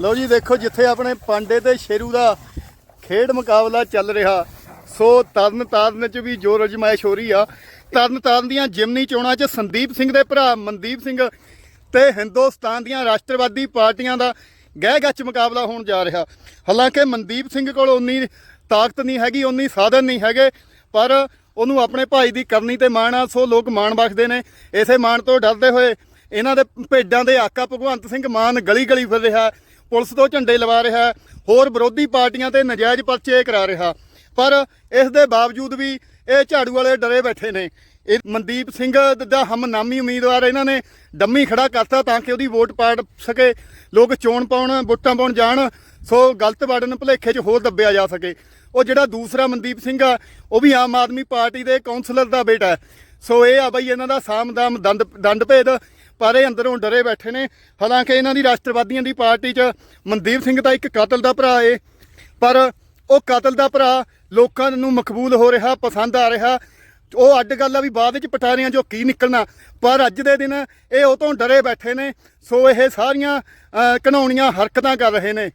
ਲਓ ਜੀ, ਦੇਖੋ ਜਿੱਥੇ ਆਪਣੇ ਪਾਂਡੇ ਤੇ ਸ਼ੇਰੂ ਦਾ ਖੇਡ ਮੁਕਾਬਲਾ ਚੱਲ ਰਿਹਾ। ਸੋ ਤਰਨ ਤਾਰਨ ਚ ਵੀ ਜੋਰ ਅਜਮਾਇਸ਼ ਹੋ ਰਹੀ ਆ। ਤਰਨ ਤਾਰਨ ਦੀਆਂ ਜਿਮਨੀ ਚੋਣਾਂ ਚ ਸੰਦੀਪ ਸਿੰਘ ਦੇ ਭਰਾ ਮਨਦੀਪ ਸਿੰਘ ਤੇ ਹਿੰਦੁਸਤਾਨ ਦੀਆਂ ਰਾਸ਼ਟਰਵਾਦੀ ਪਾਰਟੀਆਂ ਦਾ ਗਹਿ ਗੱਚ ਮੁਕਾਬਲਾ ਹੋਣ ਜਾ ਰਿਹਾ। ਹਾਲਾਂਕਿ ਮਨਦੀਪ ਸਿੰਘ ਕੋਲ ਉਨੀ ਤਾਕਤ ਨਹੀਂ ਹੈਗੀ ਉਨੀ ਸਾਧਨ ਨਹੀਂ ਹੈਗੇ, ਪਰ ਉਹਨੂੰ ਆਪਣੇ ਭਾਈ ਦੀ ਕਰਨੀ ਤੇ ਮਾਣ ਆ, ਸੋ ਲੋਕ ਮਾਣ ਬਖਸ਼ਦੇ ਨੇ। ਇਸੇ ਮਾਣ ਤੋਂ ਡਰਦੇ ਹੋਏ ਇਹਨਾਂ ਦੇ ਭੇਡਾਂ ਦੇ ਆਕਾ ਭਗਵੰਤ ਸਿੰਘ ਮਾਨ ਗਲੀ ਗਲੀ ਫਿਰ ਰਿਹਾ। ਪੁਲਿਸ ਤੋਂ ਝੰਡੇ ਲਵਾ ਰਿਹਾ ਹੋਰ ਵਿਰੋਧੀ ਪਾਰਟੀਆਂ ਤੇ ਨਜਾਇਜ਼ ਪਰਚੇ ਕਰਾ ਰਿਹਾ। ਪਰ ਇਸ ਦੇ ਬਾਵਜੂਦ ਵੀ ਇਹ ਝਾੜੂ ਵਾਲੇ ਡਰੇ ਬੈਠੇ ਨੇ। ਇਹ ਮਨਦੀਪ ਸਿੰਘ ਦਾ ਹਮਨਾਮੀ ਉਮੀਦਵਾਰ ਇਹਨਾਂ ਨੇ ਡੰਮੀ ਖੜਾ ਕਰਤਾ ਤਾਂ ਕਿ ਉਹਦੀ ਵੋਟ ਪਾੜ ਸਕੇ। ਲੋਕ ਚੋਣ ਪਾਉਣ, ਵੋਟਾਂ ਪਾਉਣ ਜਾਣ, ਸੋ ਗਲਤ ਵੜਨ ਭੁਲੇਖੇ 'ਚ ਹੋਰ ਦੱਬਿਆ ਜਾ ਸਕੇ। ਉਹ ਜਿਹੜਾ ਦੂਸਰਾ ਮਨਦੀਪ ਸਿੰਘ ਆ, ਉਹ ਵੀ ਆਮ ਆਦਮੀ ਪਾਰਟੀ ਦੇ ਕਾਉਂਸਲਰ ਦਾ ਬੇਟਾ ਸੋ ਇਹ ਆ ਬਈ ਇਹਨਾਂ ਦਾ ਸਾਮਦਾਮ ਦੰਡ ਦੰਡ ਭੇਦ ਪਰ ਇਹ ਅੰਦਰੋਂ ਡਰੇ ਬੈਠੇ ਨੇ। ਹਾਲਾਂਕਿ ਇਹਨਾਂ ਦੀ ਰਾਸ਼ਟਰਵਾਦੀਆਂ ਦੀ ਪਾਰਟੀ 'ਚ ਮਨਦੀਪ ਸਿੰਘ ਤਾਂ ਇੱਕ ਕਾਤਲ ਦਾ ਭਰਾ ਏ ਪਰ ਉਹ ਕਾਤਲ ਦਾ ਭਰਾ ਲੋਕਾਂ ਨੂੰ ਮਕਬੂਲ ਹੋ ਰਿਹਾ ਪਸੰਦ ਆ ਰਿਹਾ। ਉਹ ਅੱਡ ਗੱਲ ਆ ਵੀ ਬਾਅਦ ਵਿੱਚ ਪਟਾਰੀਆਂ ਜੋ ਕੀ ਨਿਕਲਣਾ। ਪਰ ਅੱਜ ਦੇ ਦਿਨ ਇਹ ਉਹ ਤੋਂ ਡਰੇ ਬੈਠੇ ਨੇ ਸੋ ਇਹ ਸਾਰੀਆਂ ਅਹ, ਹਰਕਤਾਂ ਕਰ ਰਹੇ ਨੇ।